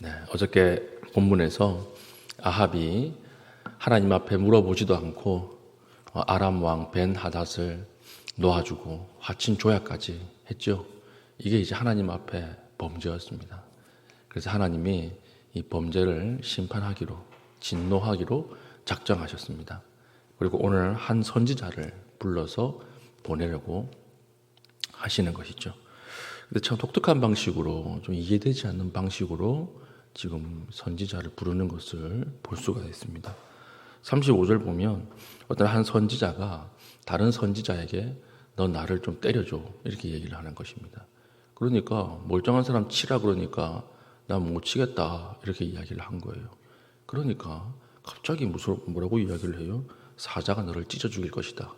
네, 어저께 본문에서 아합이 하나님 앞에 물어보지도 않고 어, 아람 왕 벤 하닷을 놓아주고 화친 조약까지 했죠. 이게 이제 하나님 앞에 범죄였습니다. 그래서 하나님이 이 범죄를 심판하기로 진노하기로 작정하셨습니다. 그리고 오늘 한 선지자를 불러서 보내려고 하시는 것이죠. 근데 참 독특한 방식으로 좀 이해되지 않는 방식으로 지금 선지자를 부르는 것을 볼 수가 있습니다. 35절 보면 어떤 한 선지자가 다른 선지자에게 너 나를 좀 때려줘 이렇게 얘기를 하는 것입니다. 그러니까 멀쩡한 사람 치라 그러니까 나 못 치겠다 이렇게 이야기를 한 거예요. 그러니까 갑자기 무슨 뭐라고 이야기를 해요? 사자가 너를 찢어 죽일 것이다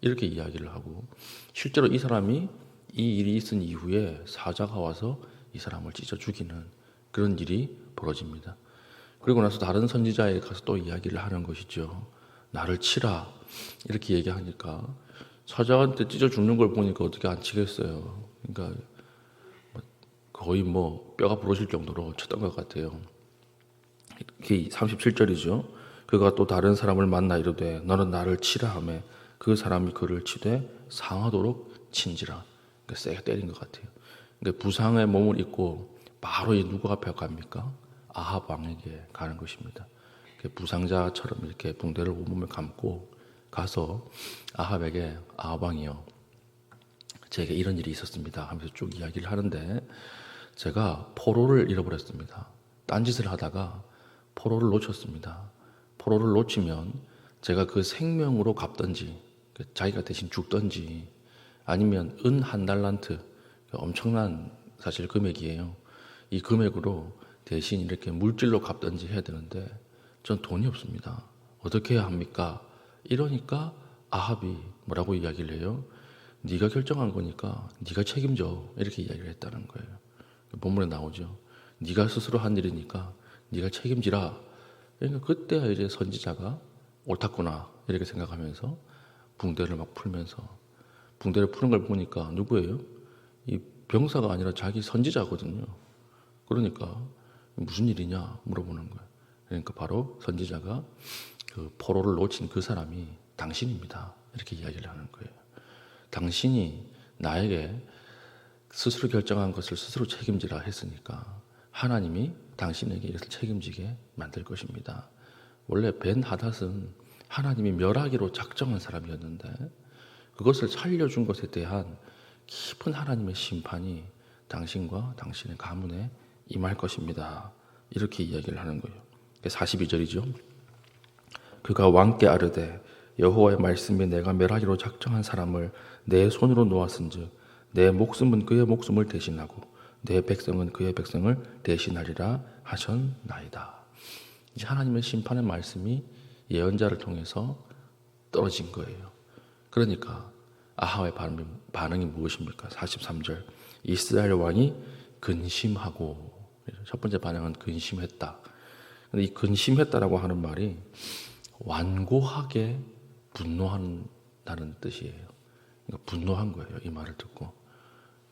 이렇게 이야기를 하고 실제로 이 사람이 이 일이 있은 이후에 사자가 와서 이 사람을 찢어 죽이는 그런 일이 벌어집니다. 그리고 나서 다른 선지자에 가서 또 이야기를 하는 것이죠. 나를 치라 이렇게 얘기하니까 사자한테 찢어 죽는 걸 보니까 어떻게 안 치겠어요. 그러니까 거의 뭐 뼈가 부러질 정도로 쳤던 것 같아요. 이게 37절이죠. 그가 또 다른 사람을 만나 이르되 너는 나를 치라 하매 그 사람이 그를 치되 상하도록 친지라. 그러니까 세게 때린 것 같아요. 그러니까 부상의 몸을 입고 바로 이 누구 앞에 갑니까? 아합 왕에게 가는 것입니다. 부상자처럼 이렇게 붕대를 온몸에 감고 가서 아합에게 아합 왕이요. 제게 이런 일이 있었습니다. 하면서 쭉 이야기를 하는데 제가 포로를 잃어버렸습니다. 딴짓을 하다가 포로를 놓쳤습니다. 포로를 놓치면 제가 그 생명으로 갚던지 자기가 대신 죽던지 아니면 은 한 달란트 엄청난 사실 금액이에요. 이 금액으로 대신 이렇게 물질로 갚던지 해야 되는데 전 돈이 없습니다. 어떻게 해야 합니까? 이러니까 아합이 뭐라고 이야기를 해요? 네가 결정한 거니까 네가 책임져 이렇게 이야기를 했다는 거예요. 본문에 나오죠. 네가 스스로 한 일이니까 네가 책임지라. 그러니까 그때야 이제 선지자가 옳았구나 이렇게 생각하면서 붕대를 막 풀면서 붕대를 푸는 걸 보니까 누구예요? 이 병사가 아니라 자기 선지자거든요. 그러니까 무슨 일이냐 물어보는 거예요. 그러니까 바로 선지자가 그 포로를 놓친 그 사람이 당신입니다. 이렇게 이야기를 하는 거예요. 당신이 나에게 스스로 결정한 것을 스스로 책임지라 했으니까 하나님이 당신에게 이것을 책임지게 만들 것입니다. 원래 벤 하닷은 하나님이 멸하기로 작정한 사람이었는데 그것을 살려준 것에 대한 깊은 하나님의 심판이 당신과 당신의 가문에 임할 것입니다. 이렇게 이야기를 하는 거예요. 42절이죠. 그가 왕께 아르되 여호와의 말씀이 내가 멸하기로 작정한 사람을 내 손으로 놓았은즉 내 목숨은 그의 목숨을 대신하고 내 백성은 그의 백성을 대신하리라 하셨나이다. 이제 하나님의 심판의 말씀이 예언자를 통해서 떨어진 거예요. 그러니까 아하의 반응이, 반응이 무엇입니까? 43절 이스라엘 왕이 근심하고 첫 번째 반응은 근심했다. 근데 이 근심했다라고 하는 말이 완고하게 분노한다는 뜻이에요. 그러니까 분노한 거예요. 이 말을 듣고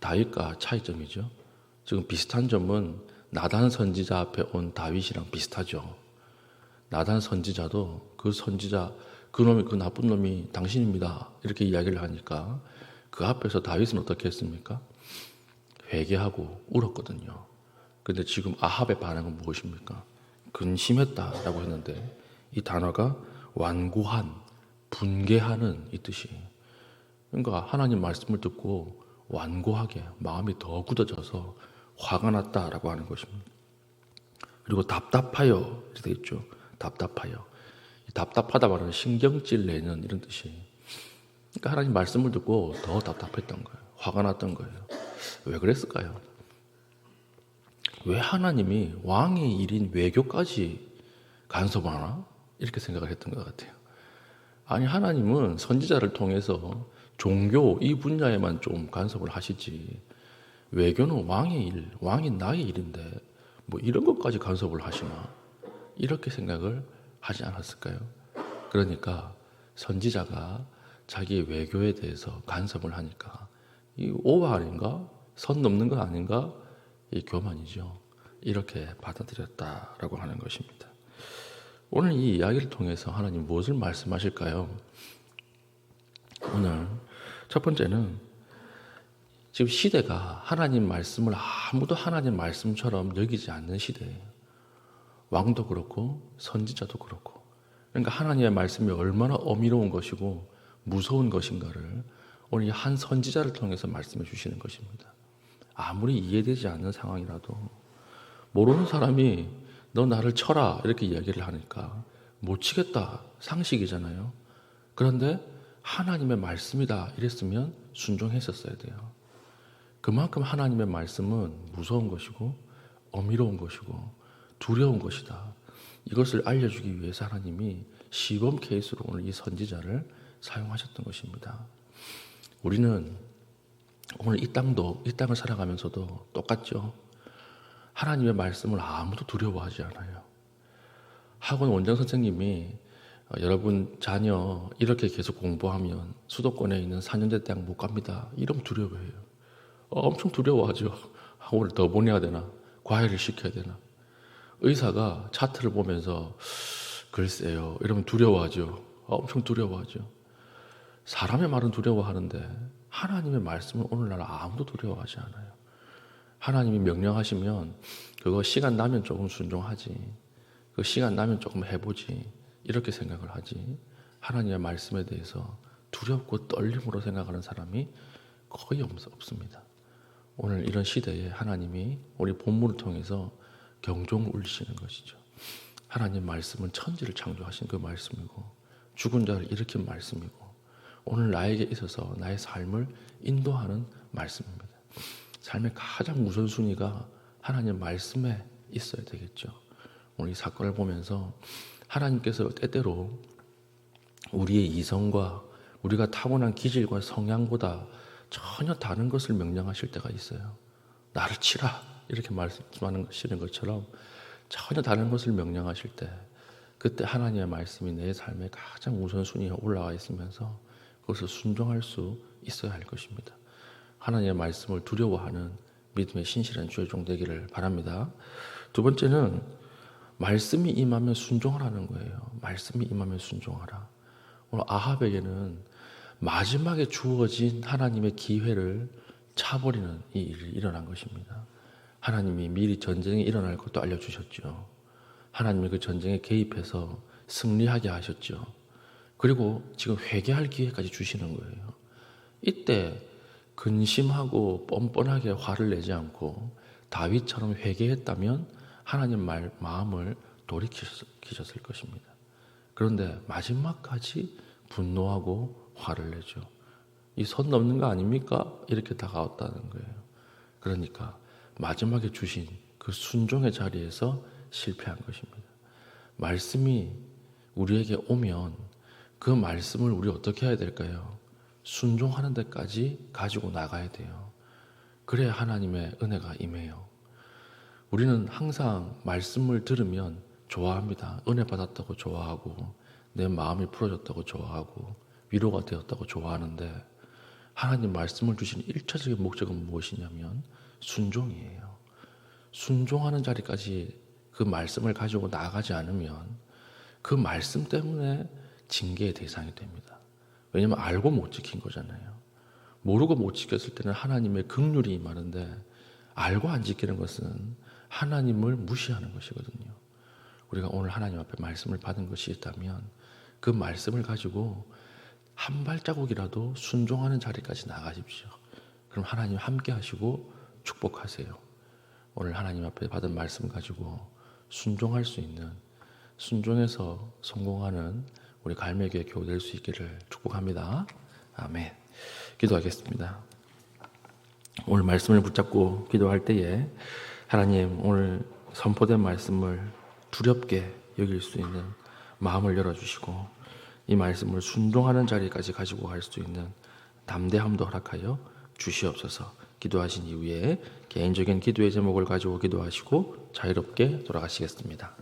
다윗과 차이점이죠. 지금 비슷한 점은 나단 선지자 앞에 온 다윗이랑 비슷하죠. 나단 선지자도 그 선지자 그 놈이 그 나쁜 놈이 당신입니다. 이렇게 이야기를 하니까 그 앞에서 다윗은 어떻게 했습니까? 회개하고 울었거든요. 근데 지금 아합의 반응은 무엇입니까? 근심했다라고 했는데 이 단어가 완고한, 분개하는 이 뜻이에요. 그러니까 하나님 말씀을 듣고 완고하게 마음이 더 굳어져서 화가 났다라고 하는 것입니다. 그리고 답답하여 이렇게 되어 있죠. 답답하여. 답답하다 말하는 신경질 내는 이런 뜻이에요. 그러니까 하나님 말씀을 듣고 더 답답했던 거예요. 화가 났던 거예요. 왜 그랬을까요? 왜 하나님이 왕의 일인 외교까지 간섭하나? 이렇게 생각을 했던 것 같아요. 아니, 하나님은 선지자를 통해서 종교 이 분야에만 좀 간섭을 하시지. 외교는 왕의 일, 왕이 나의 일인데 뭐 이런 것까지 간섭을 하시나? 이렇게 생각을 하지 않았을까요? 그러니까 선지자가 자기 외교에 대해서 간섭을 하니까 이 오바 아닌가? 선 넘는 거 아닌가? 이 교만이죠. 이렇게 받아들였다라고 하는 것입니다. 오늘 이 이야기를 통해서 하나님 무엇을 말씀하실까요? 오늘 첫 번째는 지금 시대가 하나님 말씀을 아무도 하나님 말씀처럼 여기지 않는 시대예요. 왕도 그렇고 선지자도 그렇고. 그러니까 하나님의 말씀이 얼마나 어미로운 것이고 무서운 것인가를 오늘 이한 선지자를 통해서 말씀해 주시는 것입니다. 아무리 이해되지 않는 상황이라도 모르는 사람이 너 나를 쳐라 이렇게 이야기를 하니까 못 치겠다 상식이잖아요. 그런데 하나님의 말씀이다 이랬으면 순종했었어야 돼요. 그만큼 하나님의 말씀은 무서운 것이고 어미로운 것이고 두려운 것이다. 이것을 알려주기 위해서 하나님이 시범 케이스로 오늘 이 선지자를 사용하셨던 것입니다. 우리는 오늘 이 땅도 이 땅을 살아가면서도 똑같죠. 하나님의 말씀을 아무도 두려워하지 않아요. 학원 원장 선생님이 어, 여러분 자녀 이렇게 계속 공부하면 수도권에 있는 4년제 대학 못 갑니다. 이러면 두려워해요. 어, 엄청 두려워하죠. 학원을 더 보내야 되나? 과외를 시켜야 되나? 의사가 차트를 보면서 글쎄요. 이러면 두려워하죠. 어, 엄청 두려워하죠. 사람의 말은 두려워하는데 하나님의 말씀은 오늘날 아무도 두려워하지 않아요. 하나님이 명령하시면 그거 시간 나면 조금 순종하지. 그 시간 나면 조금 해보지. 이렇게 생각을 하지. 하나님의 말씀에 대해서 두렵고 떨림으로 생각하는 사람이 거의 없, 없습니다. 오늘 이런 시대에 하나님이 우리 본문을 통해서 경종을 울리시는 것이죠. 하나님 말씀은 천지를 창조하신 그 말씀이고 죽은 자를 일으킨 말씀이고 오늘 나에게 있어서 나의 삶을 인도하는 말씀입니다. 삶의 가장 우선순위가 하나님 말씀에 있어야 되겠죠. 오늘 이 사건을 보면서 하나님께서 때때로 우리의 이성과 우리가 타고난 기질과 성향보다 전혀 다른 것을 명령하실 때가 있어요. 나를 치라 이렇게 말씀하시는 것처럼 전혀 다른 것을 명령하실 때 그때 하나님의 말씀이 내 삶의 가장 우선순위에 올라와 있으면서 그것을 순종할 수 있어야 할 것입니다. 하나님의 말씀을 두려워하는 믿음의 신실한 주의 종 되기를 바랍니다. 두 번째는 말씀이 임하면 순종하라는 거예요. 말씀이 임하면 순종하라. 오늘 아합에게는 마지막에 주어진 하나님의 기회를 차버리는 이 일이 일어난 것입니다. 하나님이 미리 전쟁이 일어날 것도 알려주셨죠. 하나님이 그 전쟁에 개입해서 승리하게 하셨죠. 그리고 지금 회개할 기회까지 주시는 거예요. 이때 근심하고 뻔뻔하게 화를 내지 않고 다윗처럼 회개했다면 하나님 말 마음을 돌이키셨을 것입니다. 그런데 마지막까지 분노하고 화를 내죠. 이 선 넘는 거 아닙니까? 이렇게 다가왔다는 거예요. 그러니까 마지막에 주신 그 순종의 자리에서 실패한 것입니다. 말씀이 우리에게 오면 그 말씀을 우리 어떻게 해야 될까요? 순종하는 데까지 가지고 나가야 돼요. 그래야 하나님의 은혜가 임해요. 우리는 항상 말씀을 들으면 좋아합니다. 은혜 받았다고 좋아하고, 내 마음이 풀어졌다고 좋아하고, 위로가 되었다고 좋아하는데, 하나님 말씀을 주신 일차적인 목적은 무엇이냐면, 순종이에요. 순종하는 자리까지 그 말씀을 가지고 나가지 않으면, 그 말씀 때문에 징계의 대상이 됩니다. 왜냐하면 알고 못 지킨 거잖아요. 모르고 못 지켰을 때는 하나님의 극률이 많은데 알고 안 지키는 것은 하나님을 무시하는 것이거든요. 우리가 오늘 하나님 앞에 말씀을 받은 것이 있다면 그 말씀을 가지고 한 발자국이라도 순종하는 자리까지 나가십시오. 그럼 하나님 함께 하시고 축복하세요. 오늘 하나님 앞에 받은 말씀 가지고 순종할 수 있는 순종해서 성공하는 우리 갈매교회 교우 될 수 있기를 축복합니다. 아멘. 기도하겠습니다. 오늘 말씀을 붙잡고 기도할 때에 하나님 오늘 선포된 말씀을 두렵게 여길 수 있는 마음을 열어주시고 이 말씀을 순종하는 자리까지 가지고 갈 수 있는 담대함도 허락하여 주시옵소서 기도하신 이후에 개인적인 기도의 제목을 가지고 기도하시고 자유롭게 돌아가시겠습니다.